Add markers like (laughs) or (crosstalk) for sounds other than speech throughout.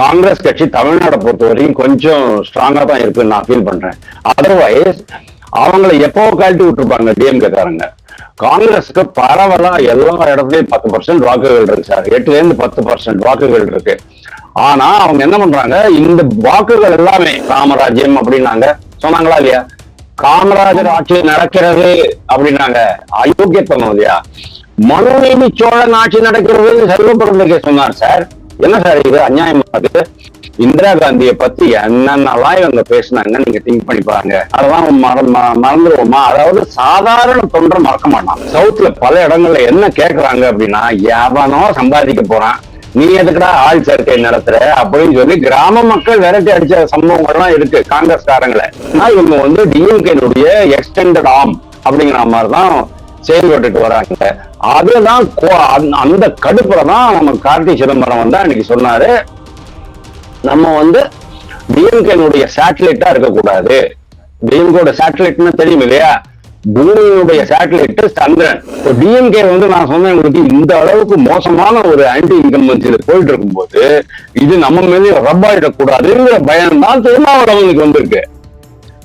காங்கிரஸ் கட்சி தமிழ்நாடை பொறுத்த வரைக்கும் கொஞ்சம் ஸ்ட்ராங்கா தான் இருக்குன்னு நான் ஃபீல் பண்றேன். அதர்வைஸ் அவங்கள எப்போ கழட்டி விட்டுருப்பாங்க டிஎம்கே காரங்க. காங்கிரஸுக்கு பரவலா எல்லா இடத்துலயும் பத்து பர்சன்ட் வாக்குகள் இருக்கு சார். எட்டுல இருந்து பத்து பர்சன்ட் வாக்குகள் இருக்கு. ஆனா அவங்க என்ன பண்றாங்க? இந்த வாக்குகள் எல்லாமே ராமராஜ்யம் அப்படின்னாங்க. சொன்னாங்களா இல்லையா? காமராஜர் ஆட்சி நடக்கிறது அப்படின்னாங்க. அயோக்கியத்தனம் இல்லையா? மனுநீதி சோழன் ஆட்சி நடக்கிறது செல்வ பிறந்தகே சொன்னார் சார். என்ன சார் இது அநியாயமா இருக்கு இந்திரா காந்தியை பத்தி என்னென்னலாம் இவங்க பேசினாங்க நீங்க திங்க் பண்ணி பாருங்க. அதெல்லாம் மற- ம- மறந்துருவோமா? அதாவது சாதாரண தொண்டர் மறக்க மாட்டான். சவுத்ல பல இடங்கள்ல என்ன கேக்குறாங்க அப்படின்னா எவனோ சம்பாதிக்க போறான். நீ எதுக்குடா ஆள் சேர்க்கை நடத்துற அப்படின்னு சொல்லி கிராம மக்கள் விரட்டி அடிச்ச சம்பவங்கள்லாம் இருக்கு காங்கிரஸ்காரங்களை. ஆனா இவங்க வந்து டிஎம்கேனுடைய எக்ஸ்டெண்டட் ஆம் அப்படிங்கிற மாதிரி தான் செயல்பட்டுட்டு வராங்க. அதுதான் கோ- அந்த- அந்த கடுப்புல தான் நம்ம கார்த்தி சிதம்பரம் வந்து அன்னைக்கு சொன்னாரு. நம்ம வந்து டிஎம்கேனுடைய சேட்டலைட்டா இருக்கக்கூடாது. டிஎம்கேட சேட்டலைட்னு தெரியும் இல்லையா? பூமியினுடைய சேட்டலைட் சந்திரன். டிஎம்கே வந்து நான் சொன்னேன் உங்களுக்கு இந்த அளவுக்கு மோசமான ஒரு ஆன்டி இன்கம்பன்சி போயிட்டு இருக்கும்போது இது நம்ம மேலே ரப்பாயிடக்கூடாதுங்கிற பயம் தான் திருமாவளவனுக்கு வந்திருக்கு.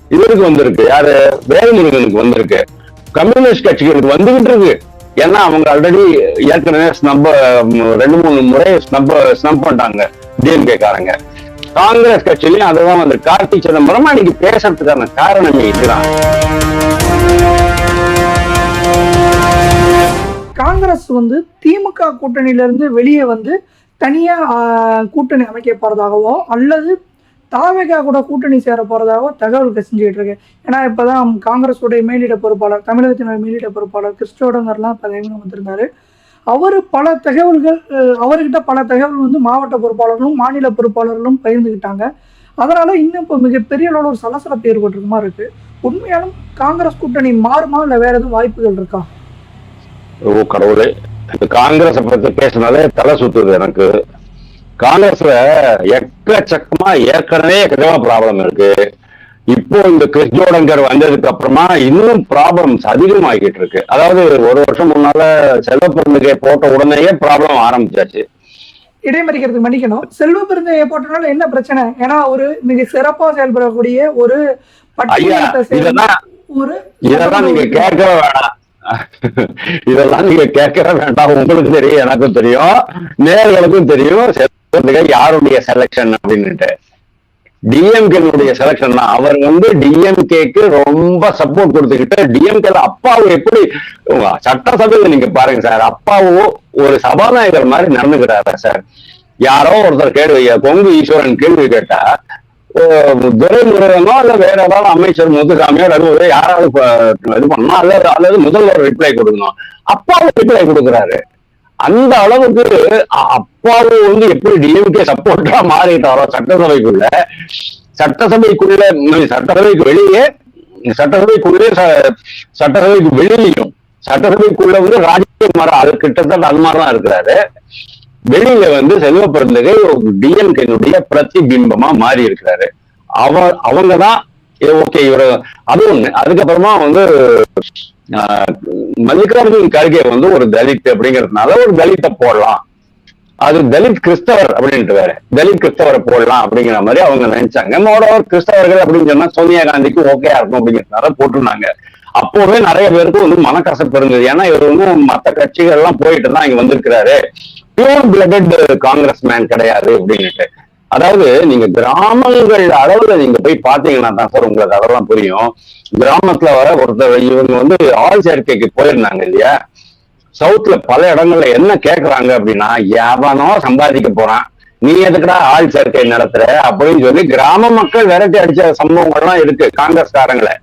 இவருக்கு வந்திருக்கு. யாரு? வேல்முருகனுக்கு வந்திருக்கு. கம்யூனிஸ்ட் கட்சிகளுக்கு வந்துகிட்டு இருக்கு. ஏன்னா அவங்க ஆல்ரெடி ஏற்கனவே ஸ்னப்ப ரெண்டு மூணு முறை ஸ்னப்ப ஸ்னப் பண்ணிட்டாங்க டிஎம்கே காரங்க. காங்கிரஸ் கட்சியிலையும் அதுதான் வந்து கார்த்தி சிதம்பரம் அன்னைக்கு பேசுறதுக்கான காரணமே இதுதான். காங்கிரஸ் வந்து திமுக கூட்டணியில இருந்து வெளியே வந்து தனியா கூட்டணி அமைக்க போறதாகவோ அல்லது தாவேகா கூட கூட்டணி சேர போறதாக தகவல் கசிஞ்சுக்கிட்டு இருக்கு. ஏன்னா இப்பதான் காங்கிரஸுடைய மேலிட பொறுப்பாளர் தமிழகத்தினுடைய மேலிட பொறுப்பாளர் கிறிஸ்டோடங்கர்லாம் இப்போ வந்திருந்தாரு. அவர் பல தகவல்கள் அவர்கிட்ட பல தகவல் வந்து மாவட்ட பொறுப்பாளர்களும் மாநில பொறுப்பாளர்களும் பகிர்ந்துக்கிட்டாங்க அதனால இன்னும் இப்போ மிகப்பெரிய அளவில் ஒரு சலசலப்பு ஏற்பட்டிருக்க மாதிரி இருக்கு. உண்மையாலும் காங்கிரஸ் கூட்டணி மாறுமா இல்லை வேற எதுவும் வாய்ப்புகள் இருக்கா? ஓ கடவுளே. காங்கிரஸ் பத்தி பேசினாலே தலை சுத்துது எனக்கு. காங்கிரஸ்ல எக்கச்சக்கமா ஏற்கனவே எக்கச்சக்கமா ப்ராப்ளம் இருக்கு. இப்போ இந்த கிறிஸ் ஜோடங்கர் வந்ததுக்கு அப்புறமா இன்னும் ப்ராப்ளம்ஸ் அதிகமாகிட்டு இருக்கு. அதாவது ஒரு வருஷம் முன்னால செல்வ பெருந்தகை போட்ட உடனேயே ப்ராப்ளம் ஆரம்பிச்சாச்சு. இடைமறிக்கிறதுக்கு மன்னிக்கணும். செல்வ பெருந்தையை போட்டனால என்ன பிரச்சனை? ஏன்னா ஒரு மிக சிறப்பா செயல்படக்கூடிய ஒரு ஒரு இதெல்லாம் நீங்க கேட்கவே வேணாம். (laughs) இதெல்லாம் நீங்க கேட்கவே வேண்டாம். உங்களுக்கு தெரியும் எனக்கும் தெரியும் நேர்களுக்கும் தெரியும். யாருடைய செலக்ஷன் அப்படின்னுட்டு. டிஎம்கேனுடைய செலக்ஷன் தான். அவர் வந்து டிஎம்கேக்கு ரொம்ப சப்போர்ட் கொடுத்துக்கிட்டு டிஎம்கேல அப்பாவு எப்படி சட்டசபையில நீங்க பாருங்க சார் அப்பாவு ஒரு சபாநாயகர் மாதிரி நடந்துக்கிறாரா சார். யாரோ ஒருத்தர் கேள்வி கொங்கு ஈஸ்வரன் கேள்வி கேட்டா துரை முருகனோ இல்ல வேற ஏதாவது அமைச்சர் முத்துசாமியோ அல்லது யாராவது இது பண்ணணும் அல்லது அல்லது முதல்வர் ரிப்ளை கொடுக்கணும். அப்பாவும் ரிப்ளை கொடுக்குறாரு. அந்த அளவுக்கு அப்பாவு வந்து எப்படி டிஎம்கே சப்போர்ட்டா மாறிட்டாரோ சட்டசபைக்குள்ள சட்டசபைக்குள்ள சட்டசபைக்கு வெளியே சட்டசபைக்குள்ளே ச- சட்டசபைக்கு வெளியிலையும் சட்டசபைக்குள்ள வந்து ராஜகுமார் அது கிட்டத்தட்ட அது மாதிரிதான் இருக்கிறாரு. வெளியில வந்து செல்வ பிறந்தகை டிஎம்கேனுடைய பிரதிபிம்பமா மாறி இருக்கிறாரு அவ அவங்க தான் ஓகே இவர் அது ஒண்ணு. அதுக்கப்புறமா வந்து மல்லிகார்ஜுன் கர்கே வந்து ஒரு தலித் அப்படிங்கிறதுனால ஒரு தலித்தை போடலாம். அது தலித் கிறிஸ்தவர் அப்படின்ட்டு வேற தலித் கிறிஸ்தவரை போடலாம் அப்படிங்கிற மாதிரி அவங்க நினைச்சாங்க. மோடவர் கிறிஸ்தவர்கள் அப்படின்னு சொன்னா சோனியா காந்திக்கு ஓகே இருக்கும் அப்படிங்கிறதுனால போட்டிருந்தாங்க. அப்போவே நிறைய பேருக்கு வந்து மனக்கசப்பு இருந்தது. ஏன்னா இவர் வந்து மற்ற கட்சிகள் எல்லாம் போயிட்டு தான் இங்க வந்திருக்கிறாரு. பியூர் பிளடட் காங்கிரஸ் மேன் கிடையாது அப்படின்னுட்டு. அதாவது நீங்க கிராமங்கள் அளவுல நீங்க போய் பாத்தீங்கன்னா தான் சார் உங்களுக்கு அதெல்லாம் புரியும். கிராமத்துல வர ஒருத்தர் இவங்க வந்து ஆள் சேர்க்கைக்கு போயிருந்தாங்க இல்லையா? சவுத்ல பல இடங்கள்ல என்ன கேக்குறாங்க அப்படின்னா எவனோ சம்பாதிக்க போறான். நீ எதுக்குடா ஆள் சேர்க்கை நடத்துற? அப்படின்னு சொல்லி கிராம மக்கள் விரட்டி அடிச்ச சம்பவங்கள்லாம் இருக்கு காங்கிரஸ்காரங்களை.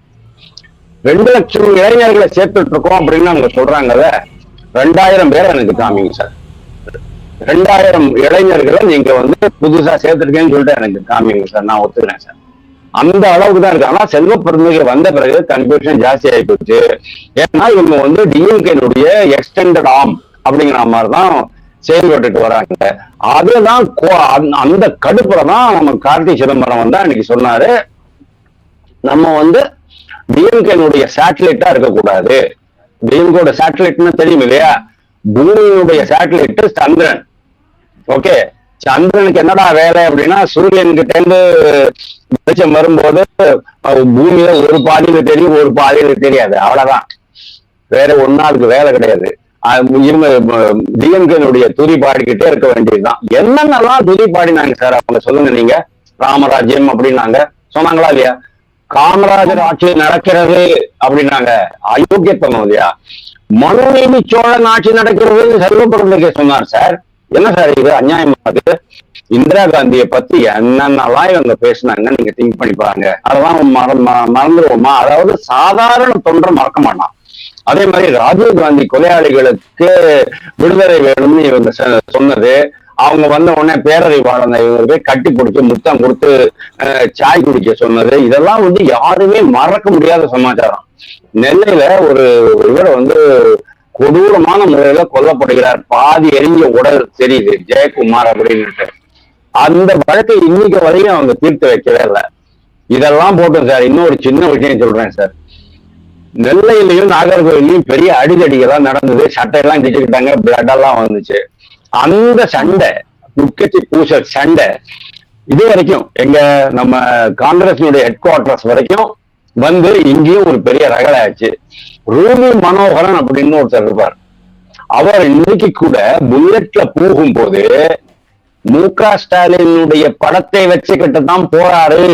ரெண்டு லட்சம் இளைஞர்களை சேர்த்துட்டு இருக்கோம் அப்படின்னு அவங்க சொல்றாங்கல்ல. ரெண்டாயிரம் பேர் எனக்கு காமிங்க சார். ரெண்டாயிரம் இளைஞர்களை நீங்க வந்து புதுசா சேர்த்துருக்கேன்னு சொல்லிட்டு எனக்கு காமிங்க சார் நான் ஒத்துக்கிறேன் சார். அந்த அளவுக்கு தான் இருக்கு. ஆனா செல்வ பெருந்தகை வந்த பிறகு கன்ஃபியூஷன் ஜாஸ்தி ஆகி போச்சு. ஏன்னா இவங்க வந்து டிஎம்கேனுடைய எக்ஸ்டெண்டட் ஆம் அப்படிங்கிற மாதிரி தான் செயல்பட்டுட்டு வராங்க. அதுதான் கோ- அந்த- அந்த கடுப்புல தான் நம்ம கார்த்தி சிதம்பரம் வந்து அன்னைக்கு சொன்னாரு. நம்ம வந்து டிஎம்கேனுடைய சேட்டலைட்டா இருக்கக்கூடாது. டிஎம்கேட சேட்டலைட்னு தெரியும் இல்லையா? பூமியினுடைய சேட்டலைட் சந்திரன். ஓகே சந்திரனுக்கு என்னடா வேலை அப்படின்னா சூரியன்கிட்ட இருந்து வெளிச்சம் வரும்போது பூமியில ஒரு பாதியில தெரியும் ஒரு பாதியில தெரியாது. அவ்வளவுதான். வேற ஒன்னாளுக்கு வேலை கிடையாது. டிஎம்கேனுடைய துதி பாடிக்கிட்டே இருக்க வேண்டியதுதான். என்னென்னலாம் துதி பாடினாங்க சார்? அவங்க சொல்லுங்க நீங்க. ராமராஜ்யம் அப்படின்னாங்க. சொன்னாங்களா இல்லையா? காமராஜர் ஆட்சி நடக்கிறது அப்படின்னாங்க. அயோக்கியத்தனம் இல்லையா? மனுநீதி சோழன் ஆட்சி நடக்கிறது செல்வ சொன்னார் சார். என்ன சார் இது? அநியாயமா இருக்கு இந்திரா காந்தியை பத்தி என்னென்னலாம் இவங்க பேசுனாங்க நீங்க திங்க் பண்ணி பாருங்க அதெல்லாம் மற அதாவது சாதாரண தொண்டரை மறக்க மாட்டான். அதே மாதிரி ராஜீவ் காந்தி கொலையாளிகளுக்கு விடுதலை வேணும்னு இவங்க சொன்னது. அவங்க வந்த உடனே பேரறிவாளனை இவங்க போய் கட்டி பிடிச்சி முத்தம் கொடுத்து சாய் குடிக்க சொன்னது. இதெல்லாம் வந்து யாருமே மறக்க முடியாத சமாச்சாரம். நெல்லையில ஒரு இவர் வந்து கொடூரமான முறையில கொல்லப்படுகிறார். பாதி எரிஞ்ச உடல் தெரியுது ஜெயக்குமார் அப்படின்னுட்டு. அந்த வழக்கை இன்னைக்கு வரையும் அவங்க தீர்த்து வைக்கவே இல்லை. இதெல்லாம் போட்டோம் சார் இன்னொரு சின்ன விஷயம் சொல்றேன் சார். நெல்லையிலையும் நாகர்கோவிலையும் பெரிய அடிதடிகள்லாம் நடந்தது. சட்டையெல்லாம் கிச்சுக்கிட்டாங்க பிளட் எல்லாம் வந்துச்சு. அந்த சண்டை முக்கத்தி பூச சண்டை இது வரைக்கும் எங்க நம்ம காங்கிரஸினுடைய ஹெட் குவார்டர்ஸ் வரைக்கும் வந்து இங்கேயும் ஒரு பெரிய ரகலை ஆச்சு ரூபி மனோகரன் அப்படின்னு ஒருத்தர் இருப்பார். அவர் இன்னைக்கு கூட புல்லட்ல போகும்போது மு க ஸ்டாலினுடைய படத்தை வச்சுக்கிட்டு தான் போறாரு.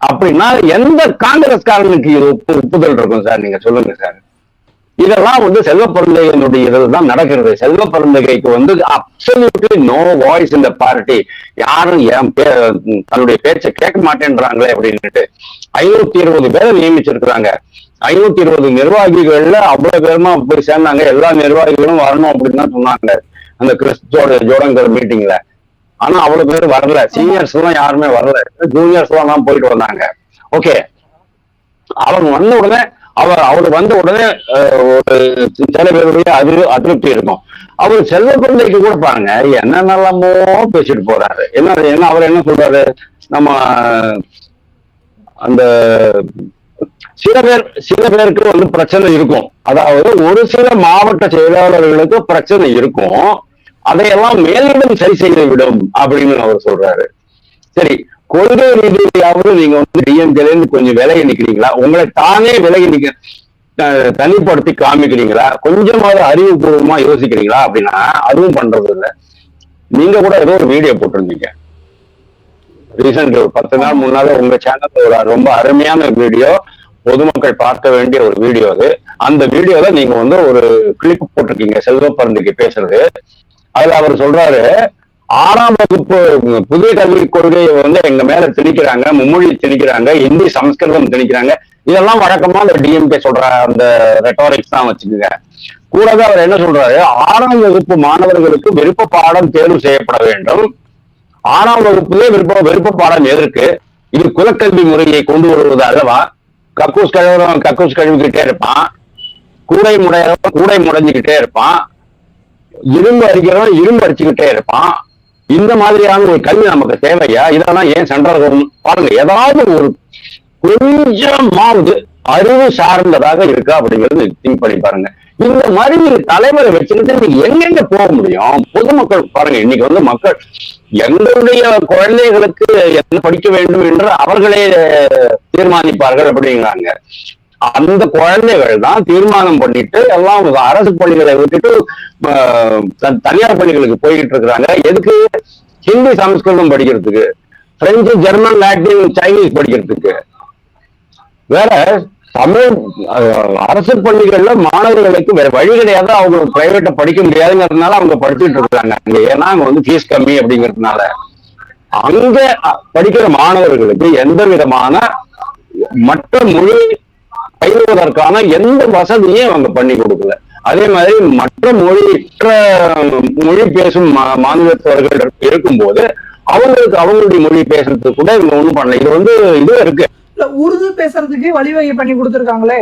அப்படின்னா எந்த காங்கிரஸ்காரனுக்கு ஒப்பு ஒப்புதல் இருக்கும் சார்? நீங்க சொல்லுங்க சார். இதெல்லாம் வந்து செல்வ பிறந்தகையினுடைய இதில் தான் நடக்கிறது. செல்வ பிறந்தகைக்கு வந்து அப்சல்யூட்லி நோ வாய்ஸ் இந்த பார்ட்டி யாரும் என் பே- தன்னுடைய பேச்சை கேட்க மாட்டேன்றாங்களே அப்படின்னுட்டு ஐநூத்தி இருபது பேரை நியமிச்சிருக்கிறாங்க. ஐநூத்தி இருபது நிர்வாகிகள்ல அவ்வளவு பேருமா போய் சேர்ந்தாங்க? எல்லா நிர்வாகிகளும் வரணும் அப்படின்னு தான் சொன்னாங்க. அந்த கிறிஸ்தோட ஜோடங்கர் மீட்டிங்ல. ஆனா அவ்வளவு பேர் வரல. சீனியர்ஸ் எல்லாம் யாருமே வரல. ஜூனியர்ஸ் எல்லாம் போயிட்டு வந்தாங்க. ஓகே அவங்க வந்த உடனே அவர் அவர் வந்த உடனே ஒரு சில பேருடைய அது அதிருப்தி இருக்கும். அவர் செல்வ குழந்தைக்கு கூட பாருங்க என்னென்னலாமோ பேசிட்டு போறாரு. என்ன என்ன அவர் என்ன சொல்றாரு? நம்ம அந்த சில பேர் சில பேருக்கு வந்து பிரச்சனை இருக்கும். அதாவது ஒரு சில மாவட்ட செயலாளர்களுக்கு பிரச்சனை இருக்கும். அதையெல்லாம் மேலிடம் சரி செய்து விடும் அப்படின்னு அவர் சொல்றாரு. சரி கொள்கை ரீதியாவது நீங்க வந்து டிஎம்கேலேருந்து கொஞ்சம் விலகி நிக்கிறீங்களா? உங்களை தானே விலகி நிக்க தனிப்படுத்தி காமிக்கிறீங்களா? கொஞ்சமாவது அறிவுபூர்வமா யோசிக்கிறீங்களா? அப்படின்னா அதுவும் பண்றது இல்லை. நீங்க கூட ஏதோ ஒரு வீடியோ போட்டிருந்தீங்க. ரீசெண்ட் ஒரு பத்து நாள் முன்னால உங்க சேனல்ல ஒரு ரொம்ப அருமையான வீடியோ பொதுமக்கள் பார்க்க வேண்டிய ஒரு வீடியோ அது. அந்த வீடியோல நீங்க வந்து ஒரு கிளிப் போட்டிருக்கீங்க செல்வ பரந்துக்கு பேசுறது. அதுல அவர் சொல்றாரு ஆறாம் வகுப்பு புதிய கல்விக் கொள்கையை வந்து எங்க மேல திணிக்கிறாங்க மும்மொழி திணிக்கிறாங்க இந்தி சமஸ்கிருதம் திணிக்கிறாங்க. இதெல்லாம் வழக்கமா அந்த டிஎம்கே சொல்ற அந்த ரெட்டாரிக்ஸ் தான் வச்சுக்கோங்க. கூடவே அவர் என்ன சொல்றாரு? ஆறாம் வகுப்பு மாணவர்களுக்கு விருப்ப பாடம் தேர்வு செய்யப்பட வேண்டும். ஆறாம் வகுப்புலே விருப்ப விருப்ப பாடம் எதற்கு? இது குலக்கல்வி முறையை கொண்டு வருவது அல்லவா? கக்கூஸ் கழுவுறவன் கக்கூஸ் கழுவிக்கிட்டே இருப்பான். கூடை முடையவன் கூடை முடைஞ்சுக்கிட்டே இருப்பான். இரும்பு அடிக்கிறவன் இரும்பு அடிச்சுக்கிட்டே இருப்பான். இந்த மாதிரியான ஒரு கல்வி நமக்கு தேவையா? இதெல்லாம் ஏன் சென்ற வரும் பாருங்க ஏதாவது ஒரு கொஞ்சமாவது அறிவு சார்ந்ததாக இருக்கா அப்படிங்கிறது திங்க் பண்ணி பாருங்க. இந்த மாதிரி தலைவரை வச்சுக்கிட்டு நீங்க எங்கெங்க போக முடியும்? பொதுமக்கள் பாருங்க இன்னைக்கு வந்து மக்கள் எங்களுடைய குழந்தைகளுக்கு என்ன படிக்க வேண்டும் என்று அவர்களே தீர்மானிப்பார்கள் அப்படிங்கிறாங்க. அந்த குழந்தைகள் தான் தீர்மானம் பண்ணிட்டு எல்லாம் அரசு பள்ளிகளை விட்டுட்டு த- தனியார் பள்ளிகளுக்கு போய்கிட்டு இருக்கிறாங்க. எதுக்கு? ஹிந்தி சமஸ்கிருதம் படிக்கிறதுக்கு. பிரெஞ்சு ஜெர்மன் லாட்டின் சைனீஸ் படிக்கிறதுக்கு. வேற தமிழ் அரசு பள்ளிகள்ல மாணவர்களுக்கு வேற வழி கிடையாது. அவங்க பிரைவேட்டா படிக்க முடியாதுங்கிறதுனால அவங்க படிச்சுட்டு இருக்காங்க அங்க ஏன்னா அங்க வந்து ஃபீஸ் கம்மி அப்படிங்கிறதுனால. அங்க படிக்கிற மாணவர்களுக்கு எந்த விதமான மற்ற மொழி பயிலுவதற்கான எந்த வசதியும் அவங்க பண்ணி கொடுக்கல. அதே மாதிரி மற்ற மொழியற்ற மொழி பேசும் மாநிலத்தவர்கள் இருக்கும்போது அவங்களுக்கு அவங்களுடைய மொழி பேசுறதுக்கு கூட இவங்க ஒண்ணும் பண்ணல. இது வந்து இது இருக்கு. உருது பேசுறதுக்கு வழிவகை பண்ணி கொடுத்துருக்காங்களே?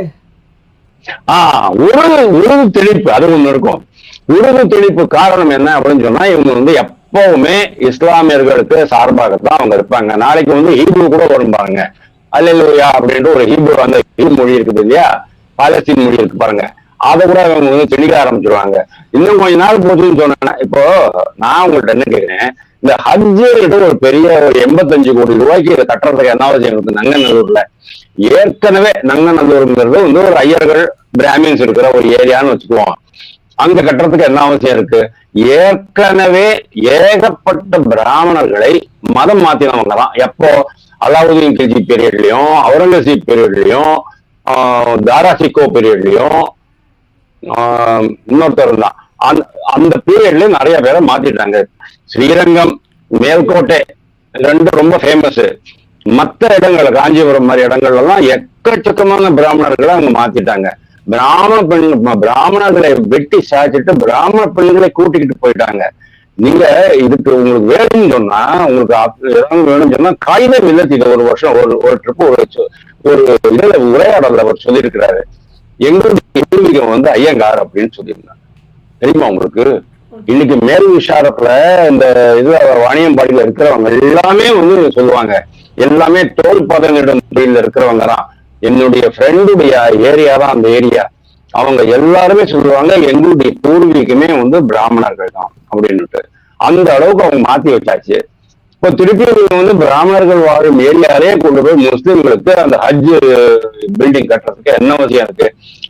ஆஹ் உருது உருது தெளிப்பு அது ஒண்ணு இருக்கும். உருது தெளிப்பு காரணம் என்ன அப்படின்னு சொன்னா இவங்க வந்து எப்பவுமே இஸ்லாமியர்களுக்கு சார்பாகத்தான் அவங்க இருப்பாங்க. நாளைக்கு வந்து ஹீப்ரு கூட வரும் அல்லா அப்படின்ற ஒரு ஹீப்ரு அந்த மொழி இருக்குது இல்லையா? பாலஸ்தீன் மொழி இருக்கு பாருங்க. அதை கூட அவங்க வந்து திணிக்க ஆரம்பிச்சிருவாங்க. இன்னும் கொஞ்ச நாள் போச்சுன்னு சொன்னேன்னா இப்போ நான் உங்கள்ட்ட என்ன கேக்குறேன்? இந்த ஹஜ்ஜு ஒரு பெரிய ஒரு எண்பத்தஞ்சு கோடி ரூபாய்க்கு இதை கட்டுறதுக்கு என்ன அவசியம் இருக்கு நங்கநல்லூர்ல. ஏற்கனவே நங்கநல்லூருங்கிறது வந்து ஒரு ஐயர்கள் பிராமின்ஸ் இருக்கிற ஒரு ஏரியான்னு வச்சுக்குவோம். அங்க கட்டுறதுக்கு என்ன அவசியம் இருக்கு? ஏற்கனவே ஏகப்பட்ட பிராமணர்களை மதம் மாத்தினவங்க தான். எப்போ? அலாவுதீன் கில்ஜி பீரியட்லயும் அவுரங்கசீப் பீரியட்லயும் தாராசிக்கோ பீரியட்லயும் இன்னொருத்தர் தான். அந்த அந்த பீரியட்ல நிறைய பேரை மாத்திட்டாங்க. ஸ்ரீரங்கம் மேல்கோட்டை ரெண்டும் ரொம்ப ஃபேமஸ் மற்ற இடங்கள் காஞ்சிபுரம் மாதிரி இடங்கள்ல எல்லாம் எக்கச்சக்கமான பிராமணர்களை அவங்க மாத்திட்டாங்க. பிராமண பெண் பிராமணர்களை வெட்டி சாய்ச்சிட்டு பிராமண பெண்களை கூட்டிக்கிட்டு போயிட்டாங்க. நீங்க இதுக்கு உங்களுக்கு வேணும்னு சொன்னா உங்களுக்கு அப்- வேணும்னு சொன்னா காகிதம் நிலத்தில ஒரு வருஷம் ஒரு ஒரு ட்ரிப் ஒரு ஒரு இதுல உரையாடல அவர் சொல்லியிருக்கிறாரு. எங்களுடைய பூர்வீகம் வந்து ஐயங்கார் அப்படின்னு சொல்லியிருந்தாங்க. தெரியுமா உங்களுக்கு? இன்னைக்கு மேல் விசாரத்துல இந்த இது வாணியம்பாடியில இருக்கிறவங்க எல்லாமே வந்து சொல்லுவாங்க. எல்லாமே தோல் பதனிடம் இருக்கிறவங்க தான். என்னுடைய ஃப்ரெண்டுடைய ஏரியா தான் அந்த ஏரியா அவங்க எல்லாருமே சொல்லுவாங்க எங்களுடைய பூர்வீகமே வந்து பிராமணர்கள் தான் அப்படின்னுட்டு. அந்த அளவுக்கு அவங்க மாத்தி வச்சாச்சு. இப்போ திருப்பி நீங்க வந்து பிராமணர்கள் வாழும் ஏரியாலே கொண்டு போய் முஸ்லிம்களுக்கு அந்த ஹஜ் பில்டிங் கட்டுறதுக்கு என்ன அவசியம் இருக்கு?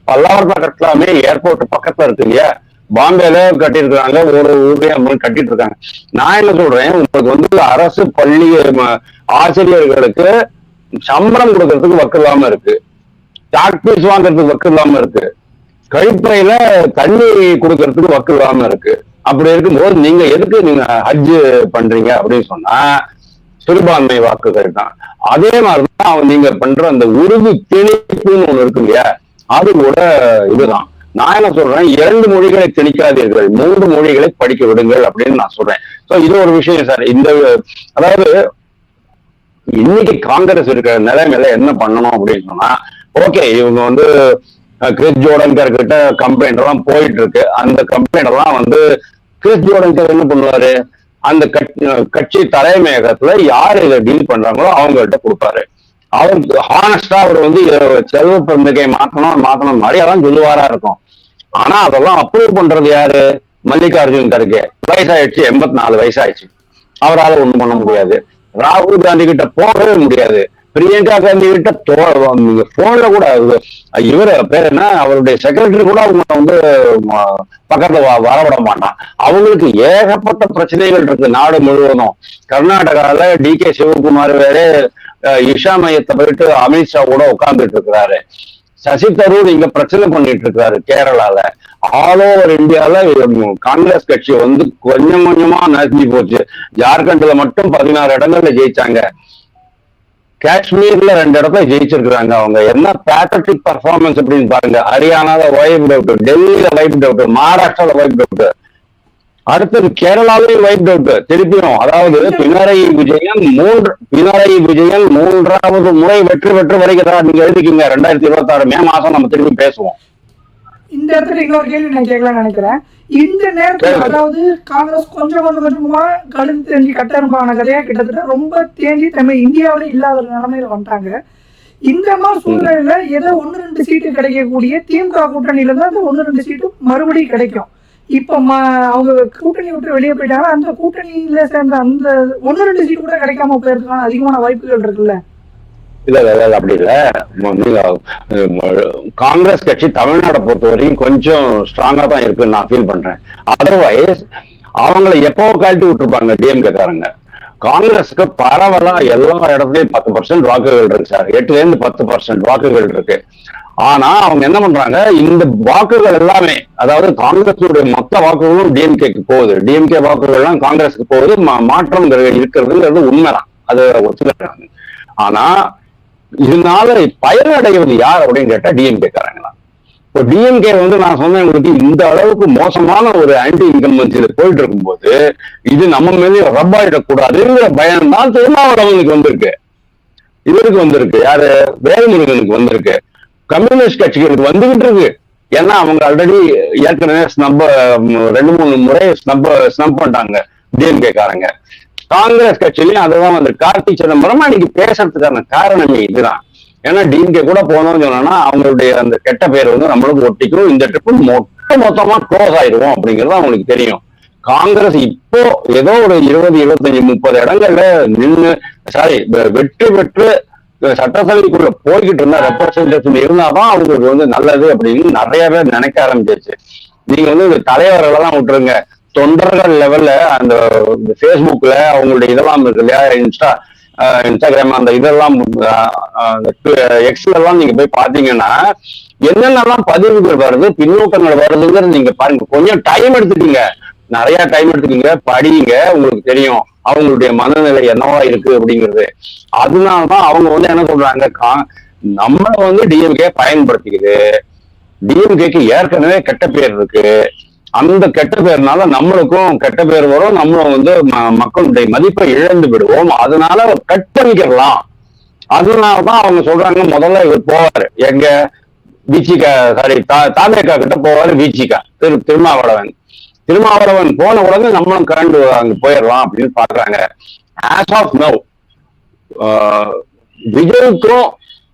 பல்லாவரத்துல கட்டலாமே ஏர்போர்ட் பக்கத்துல இருக்கு இல்லையா? பாம்பேல கட்டியிருக்கிறாங்க ஒரு ஊர்லயே கட்டிட்டு இருக்காங்க நான் என்ன சொல்றேன் உங்களுக்கு வந்து அரசு பள்ளி ஆசிரியர்களுக்கு சம்பளம் கொடுக்கறதுக்கு வக்கு இல்லாம இருக்கு. சாக் பீஸ் வாங்குறதுக்கு வக்கு இல்லாம இருக்கு. கழிப்பறையில தண்ணி கொடுக்கறதுக்கு வக்கு இல்லாம இருக்கு. அப்படி இருக்கும்போது நீங்க எதுக்கு நீங்க ஹஜ் பண்றீங்க அப்படின்னு சொன்னா சிறுபான்மை வாக்குகள் தான். அதே மாதிரிதான் அவன் நீங்க பண்ற அந்த உருது திணிப்புன்னு ஒண்ணு இருக்கு இல்லையா? அது கூட இதுதான். நான் என்ன சொல்றேன்? இரண்டு மொழிகளை திணிக்காதீர்கள். மூன்று மொழிகளை படிக்க விடுங்கள் அப்படின்னு நான் சொல்றேன். சோ இது ஒரு விஷயம் சார். இந்த அதாவது இன்னைக்கு காங்கிரஸ் இருக்கிற நிலைமையில என்ன பண்ணணும் அப்படின்னு சொன்னா ஓகே இவங்க வந்து கிறிஸ் ஜோடங்கர் கிட்ட கம்ப்ளைண்ட் எல்லாம் போயிட்டு இருக்கு அந்த கம்ப்ளைண்ட் எல்லாம் வந்து கிறிஸ் ஜோடங்கர் என்ன பண்ணுவாரு? அந்த கட்சி கட்சி தலைமையகத்துல யார் இதை டீல் பண்றாங்களோ அவங்கள்ட்ட கொடுப்பாரு. அவருக்கு ஹானஸ்டா அவர் வந்து செல்வ பிறந்தகை மாத்தணும் மாத்தணும் மாதிரி அதான் சொல்லுவாரா இருக்கும். ஆனா அதெல்லாம் அப்ரூவ் பண்றது யாரு? மல்லிகார்ஜுன் கர்கே. வயசாயிடுச்சு எண்பத்தி நாலு வயசாயிடுச்சு. அவரால் ஒண்ணும் பண்ண முடியாது. ராகுல் காந்தி கிட்ட போகவே முடியாது. பிரியங்கா காந்தி கிட்ட போன்ல கூட இவர் பேர் என்ன? அவருடைய செக்ரட்டரி கூட அவங்க வந்து பக்கத்துல வ- வரவிட மாட்டான். அவங்களுக்கு ஏகப்பட்ட பிரச்சனைகள் இருக்கு நாடு முழுவதும். கர்நாடகால டி கே சிவகுமார் வேற இஷா மையத்தை போயிட்டு அமித்ஷா கூட உட்கார்ந்துட்டு இருக்கிறாரு. சசி தரூர் இங்க பிரச்சனை பண்ணிட்டு இருக்காரு கேரளால. ஆல் ஓவர் இந்தியால காங்கிரஸ் கட்சி வந்து கொஞ்சம் கொஞ்சமா நசுங்கி போச்சு. ஜார்க்கண்ட்ல மட்டும் பதினாறு இடங்கள்ல ஜெயிச்சாங்க. காஷ்மீர்ல ரெண்டு இடத்துல ஜெயிச்சிருக்கிறாங்க அவங்க. என்ன பேட்ரிக் பர்ஃபார்மன்ஸ் அப்படின்னு பாருங்க. ஹரியானால வைப் அவுட் டெல்லியில வைப் அவுட் மகாராஷ்டிரால வைப் அவுட் அடுத்தது கேரளாவிலே வைப் அவுட் திருப்பியும் அதாவது பினராயி விஜயன் மூன்று பினராயி விஜயன் மூன்றாவது முறை வெற்றி பெற்று வருகிறார் நீங்க எழுதிக்கீங்க. ரெண்டாயிரத்தி இருபத்தி ஆறு மே மாசம் நம்ம திருப்பி பேசுவோம். இந்த இடத்துல இன்னொரு கேள்வி நான் கேட்கலாம்னு நினைக்கிறேன். இந்த நேரத்துல. அதாவது காங்கிரஸ் கொஞ்சம் கொஞ்சம் கொஞ்சமா கழுத்து தேஞ்சி கட்டரம்பான கதையா கிட்டத்தட்ட ரொம்ப தேஞ்சி தமிழ் இந்தியாவில இல்லாத நிலைமையில வந்துட்டாங்க. இந்த மாதிரி சூழ்நிலையில ஏதோ ஒன்னு ரெண்டு சீட்டு கிடைக்கக்கூடிய திமுக கூட்டணியில தான் அந்த ஒன்னு ரெண்டு சீட்டு மறுபடியும் கிடைக்கும். இப்ப ம- அவங்க கூட்டணி விட்டு வெளியே போயிட்டாங்கன்னா அந்த கூட்டணியில சேர்ந்த அந்த ஒன்னு ரெண்டு சீட்டு கூட கிடைக்காம போயிருக்கான அதிகமான வாய்ப்புகள் இருக்குல்ல. இல்ல இல்ல, அப்படி இல்ல. நீங்க காங்கிரஸ் கட்சி தமிழ்நாடை பொறுத்த வரைக்கும் கொஞ்சம் ஸ்ட்ராங்கா தான் இருக்குன்னு நான் ஃபீல் பண்றேன். அதர்வைஸ் அவங்கள எப்போ கழட்டி விட்டுருப்பாங்க டிஎம்கே காரங்க? காங்கிரஸுக்கு பரவலா எல்லா இடத்துலயும் பத்து பர்சன்ட் வாக்குகள் இருக்கு சார் எட்டுல இருந்து பத்து பர்சன்ட் வாக்குகள் இருக்கு. ஆனா அவங்க என்ன பண்றாங்க? இந்த வாக்குகள் எல்லாமே அதாவது காங்கிரஸுடைய மொத்த வாக்குகளும் டிஎம்கேக்கு போகுது. டிஎம்கே வாக்குகள் எல்லாம் காங்கிரஸுக்கு போகுது. மா- மாற்றம் இருக்கிறதுங்கிறது உண்மைதான். அது ஒத்துக்கிறாங்க ஆனா இதனால பயனடைவது யார் அப்படின்னு கேட்டா டிஎம்கே காரங்களா இப்போ டிஎம்கே வந்து நான் சொன்னேன் உங்களுக்கு இந்த அளவுக்கு மோசமான ஒரு ஆன்டி இன்கம்பன்சியில போயிட்டு இருக்கும்போது இது நம்ம மேலே ரப்பாயிடக்கூடாதுங்கிற பயம் தான் திருமாவளவனுக்கு வந்திருக்கு. இவருக்கு வந்திருக்கு யாரு? வேலுமுருகனுக்கு வந்திருக்கு. கம்யூனிஸ்ட் கட்சிகளுக்கு வந்துகிட்டு இருக்கு. ஏன்னா அவங்க ஆல்ரெடி ஏற்கனவே ஸ்னப்ப ரெண்டு மூணு முறை ஸ்னப்ப ஸ்னப் பண்ணிட்டாங்க டிஎம்கே காரங்க. காங்கிரஸ் கட்சியிலையும் அதுதான் வந்து கார்த்தி சிதம்பரம். அன்னைக்கு பேசுறதுக்கான காரணமே இதுதான். ஏன்னா டிஎம்கே கூட போனோம்னு சொன்னோம்னா அவங்களுடைய அந்த கெட்ட பேர் வந்து நம்மளுக்கு ஒட்டிக்கும். இந்த ட்ரிப்பு மொத்த மொத்தமா க்ளோஸ் ஆயிடுவோம் அப்படிங்கிறது அவங்களுக்கு தெரியும். காங்கிரஸ் இப்போ ஏதோ ஒரு இருபது இருபத்தஞ்சு முப்பது இடங்கள்ல நின்னு சாரி வெற்றி பெற்று சட்டசபைக்குள்ள போய்கிட்டு இருந்தா ரெப்ரசன்டேஷன் இருந்தாதான் அவங்களுக்கு வந்து நல்லது அப்படின்னு நிறைய பேர் நினைக்க ஆரம்பிச்சிருச்சு. நீங்க வந்து இந்த தலைவர்களெல்லாம் விட்டுருங்க. தொண்டர்கள் லெவல்ல அந்த ஃபேஸ்புக்ல அவங்களுடைய இதெல்லாம் இருக்கு இல்லையா? இன்ஸ்டா இன்ஸ்டாகிராம் அந்த இதெல்லாம் எக்ஸ்ல எல்லாம் நீங்க போய் பாத்தீங்கன்னா என்னென்னலாம் பதிவுகள் வருது பின்னூட்டங்கள் வருதுங்கிறது நீங்க பாருங்க. கொஞ்சம் டைம் எடுத்துக்கீங்க. நிறைய டைம் எடுத்துக்கீங்க படிங்க உங்களுக்கு தெரியும். அவங்களுடைய மனநிலை என்னவா இருக்கு அப்படிங்கிறது. அதனாலதான் அவங்க வந்து என்ன சொல்றாங்க கா- வந்து டிஎம்கே பயன்படுத்திக்குது. டிஎம்கேக்கு ஏற்கனவே கெட்ட பேர் இருக்கு. அந்த கெட்ட பேர்னால நம்மளுக்கும் கெட்ட பேர் வரும். நம்மளும் வந்து ம- மக்களுடைய மதிப்பை இழந்து விடுவோம். அதனால கட் பண்ணிக்கிறலாம் அதனாலதான் அவங்க சொல்றாங்க முதல்ல இவர் போவாரு. எங்க வீச்சிக்கா சாரி தாமேக்கா கிட்ட போவாரு வீச்சிக்கா திரு திருமாவளவன். திருமாவளவன் போன உடனே நம்மளும் கரண்ட் அங்க போயிடலாம் அப்படின்னு பாக்குறாங்க. ஆஸ் ஆஃப் நவ் விஜய்க்கும்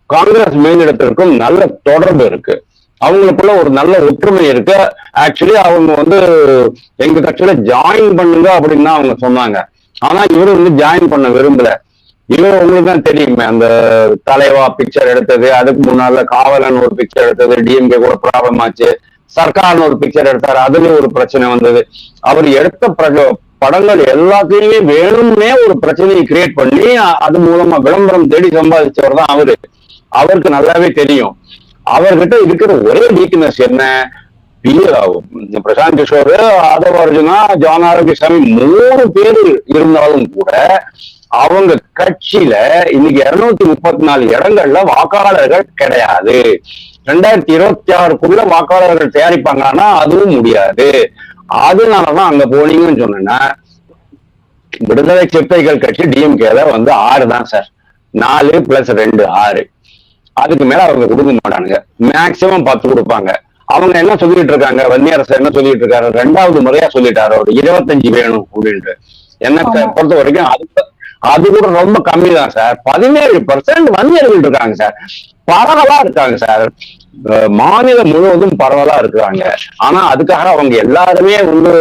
காங்கிரஸ் மேலிடத்திற்கும் நல்ல தொடர்பு இருக்கு. அவங்களுக்குள்ள ஒரு நல்ல ஒற்றுமை இருக்கு. ஆக்சுவலி அவங்க வந்து எங்க கட்சியில ஜாயின் பண்ணுங்க அப்படின்னு தான் அவங்க சொன்னாங்க. ஆனா இவரு வந்து ஜாயின் பண்ண விரும்பல. இவர் உங்களுக்கு தான் தெரியுமே அந்த தலைவா பிக்சர் எடுத்தது. அதுக்கு முன்னால காவலன் ஒரு பிக்சர் எடுத்தது. டிஎம்கே கூட ப்ராப்ளம் ஆச்சு. சர்க்கார்னு ஒரு பிக்சர் எடுத்தாரு. அதுலயும் ஒரு பிரச்சனை வந்தது. அவர் எடுத்த படங்கள் எல்லாத்தையுமே வேணும்னே ஒரு பிரச்சனையை கிரியேட் பண்ணி அது மூலமா விளம்பரம் தேடி சம்பாதிச்சவர் தான் அவரு. அவருக்கு நல்லாவே தெரியும். அவர்கிட்ட இருக்கிற ஒரே வீக்னஸ் என்ன? பி- பிரசாந்த் கிஷோர் ஆதவ அர்ஜுனா ஜான் ஆரோக்கியசாமி மூணு பேர் இருந்தாலும் கூட அவங்க கட்சியில இன்னைக்கு இருநூத்தி முப்பத்தி நாலு இடங்கள்ல வாக்காளர்கள் கிடையாது. ரெண்டாயிரத்தி இருபத்தி ஆறுக்குள்ள வாக்காளர்கள் தயாரிப்பாங்கன்னா அதுவும் முடியாது. அதனாலதான் அங்க போனீங்கன்னு சொன்னேன்னா விடுதலை சிறுத்தைகள் கட்சி டிஎம்கேல வந்து ஆறு தான் சார். நாலு பிளஸ் ரெண்டு ஆறு. அதுக்கு மேல அவங்க கொடுக்க மாட்டானுங்க. மேக்சிமம் பத்து கொடுப்பாங்க. அவங்க என்ன சொல்லிட்டு இருக்காங்க? வன்னியரசு என்ன சொல்லிட்டு இருக்காரு? ரெண்டாவது முறையா சொல்லிட்டாரு அவர். இருபத்தஞ்சு வேணும் அப்படின்ட்டு. என்ன. பொறுத்த வரைக்கும் அது அது கூட ரொம்ப கம்மி தான் சார். பதினேழு பர்சன்ட் வன்னியர்கள் இருக்காங்க சார். பரவலா இருக்காங்க சார். மாநிலம் முழுவதும் பரவலா இருக்கிறாங்க. ஆனா அதுக்காக அவங்க எல்லாருமே வந்து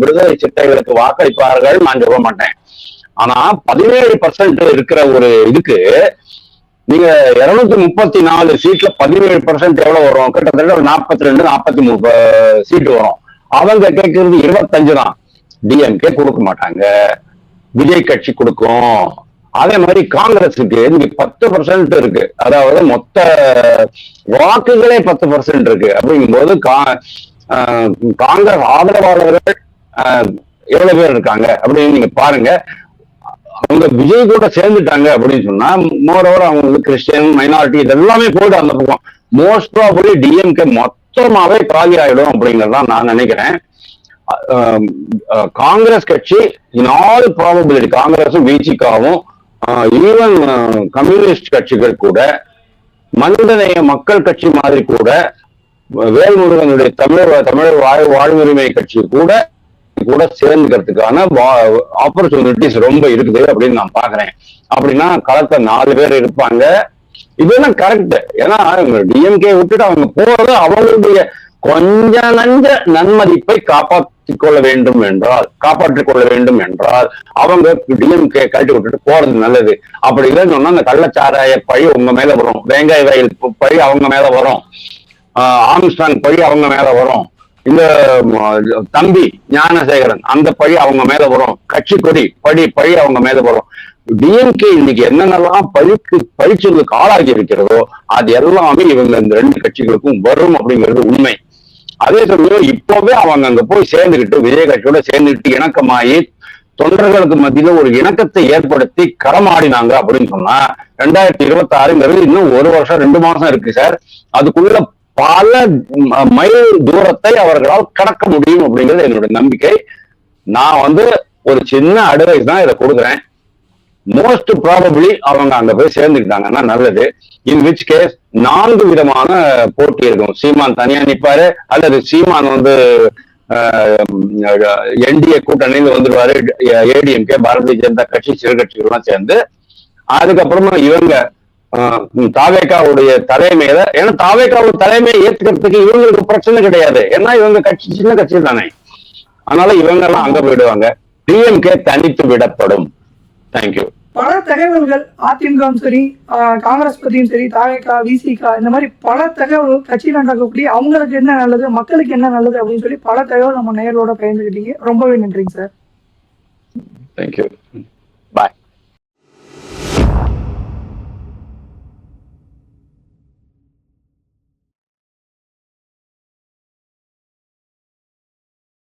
விடுதலை சிட்டைகளுக்கு வாக்களிப்பார்கள். நான் சொல்ல மாட்டேன். ஆனா பதினேழு பர்சன்ட் இருக்கிற ஒரு இதுக்கு நீங்க இருநூத்தி முப்பத்தி நாலு சீட்ல பதினேழு பர்சன்ட் எவ்வளவு வரும்? கிட்டத்தட்ட ஒரு நாற்பத்தி ரெண்டு நாற்பத்தி மூணு சீட்டு வரும். அவங்க கேட்கறது இருபத்தஞ்சு தான். டிஎம்கே கொடுக்க மாட்டாங்க. விஜய் கட்சி கொடுக்கும். அதே மாதிரி காங்கிரஸுக்கு இங்க பத்து பர்சன்ட் இருக்கு. அதாவது மொத்த வாக்குகளே பத்து பர்சன்ட் இருக்கு. அப்படிங்கும்போது கா- ஆஹ் காங்கிரஸ் ஆதரவாளர்கள் ஆஹ் எவ்வளவு பேர் இருக்காங்க அப்படின்னு நீங்க பாருங்க. அவங்க விஜய் கூட சேர்ந்துட்டாங்க அப்படின்னு சொன்னா மோர் ஓவர் அவங்க வந்து கிறிஸ்டியன் மைனாரிட்டி இதெல்லாமே போயிடும் அந்த பக்கம். மோஸ்ட் ப்ராபலி டிஎம்கே மொத்தமாவே காலி ஆயிடும் அப்படிங்கறதான் நான் நினைக்கிறேன். காங்கிரஸ் கட்சி இன் ஆல் ப்ராபபிலிட்டி காங்கிரஸும் விசிகாவும் ஈவன் கம்யூனிஸ்ட் கட்சிகள் கூட மனிதநேய மக்கள் கட்சி மாதிரி கூட வேல்முருகனுடைய தமிழர் தமிழர் வாழ் வாழ்வுரிமை கட்சி கூட கூட சேர்ந்துக்கிறதுக்கான ஆப்பர்ச்சுனிட்டிஸ் ரொம்ப இருக்குது அப்படின்னு நான் பாக்குறேன். அப்படின்னா களத்துல நாலு பேர் இருப்பாங்க. இதெல்லாம் கரெக்ட் ஏன்னா டிஎம்கே விட்டுட்டு அவங்க போறது அவங்களுடைய கொஞ்ச நஞ்ச நன்மதிப்பை காப்பாற்றிக் கொள்ள வேண்டும் என்றால் காப்பாற்றிக் கொள்ள வேண்டும் என்றால் அவங்க டிஎம்கே கழட்டி விட்டுட்டு போறது நல்லது. அப்படி இல்லைன்னு சொன்னா அந்த கள்ளச்சாராய பழி உங்க மேல வரும். வெங்காய வயல் பழி அவங்க மேல வரும். ஆஹ் ஆம்ஸ்டாங் பழி அவங்க மேல வரும். இந்த தம்பி ஞானசேகரன் அந்த பழி அவங்க மேல வரும். கட்சி கொடி படி பழி அவங்க மேல வரும். டிஎம்கே இன்னைக்கு என்னென்னலாம் பழிக்கு பழிச்சலுக்கு ஆளாகி இருக்கிறதோ அது எல்லாமே இவங்க இந்த ரெண்டு கட்சிகளுக்கும் வரும் அப்படிங்கிறது உண்மை. அதே சமயம் இப்பவே அவங்க அங்க போய் சேர்ந்துக்கிட்டு விஜய கட்சியோட சேர்ந்துக்கிட்டு இணக்கமாயி தொண்டர்களுக்கு மத்தியில ஒரு இணக்கத்தை ஏற்படுத்தி களமாடினாங்க அப்படின்னு சொன்னா ரெண்டாயிரத்தி இருபத்தி ஆறுங்கிறது இன்னும் ஒரு வருஷம் ரெண்டு மாசம் இருக்கு சார். அதுக்குள்ள பல ம- மைல் தூரத்தை அவர்களால் கடக்க முடியும் அப்படிங்கிறது என்னுடைய நம்பிக்கை. நான் வந்து ஒரு சின்ன அட்வைஸ் தான் இதை கொடுக்குறேன். மோஸ்ட் ப்ராபபிளி அவங்க அங்க போய் சேர்ந்துக்கிட்டாங்கன்னா நல்லது. இன் விச் கேஸ் நான்கு விதமான போட்டி இருக்கும். சீமான் தனியா நிப்பாரு அல்லது சீமான் வந்து என்டிஏ கூட்டணியில் வந்துடுவாரு ஏடிஎம்கே பாரதிய ஜனதா கட்சி சிறு கட்சிகள்லாம் சேர்ந்து. அதுக்கப்புறமா இவங்க தாவேக்காவுடைய தலைமையில ஏன்னா தாவேக்காவோட தலைமையை ஏத்துக்கிறதுக்கு இவங்களுக்கு பிரச்சனை கிடையாது. ஏன்னா இவங்க கட்சி சின்ன கட்சி தானே. அதனால இவங்க எல்லாம் அங்க போயிடுவாங்க. டிஎம்கே தனித்து விடப்படும். தேங்க்யூ பல தகவல்கள் அதிமுகவும் சரி காங்கிரஸ் பத்தியும் சரி தாவேகா விசிகா இந்த மாதிரி பல தகவல்கள் கட்சியில் நடக்கக்கூடிய அவங்களுக்கு என்ன நல்லது மக்களுக்கு என்ன நல்லது அப்படின்னு சொல்லி பல தகவல் நம்ம நேயர்களோட பகிர்ந்துக்கிட்டீங்க ரொம்பவே நன்றிங்க சார். தேங்க்யூ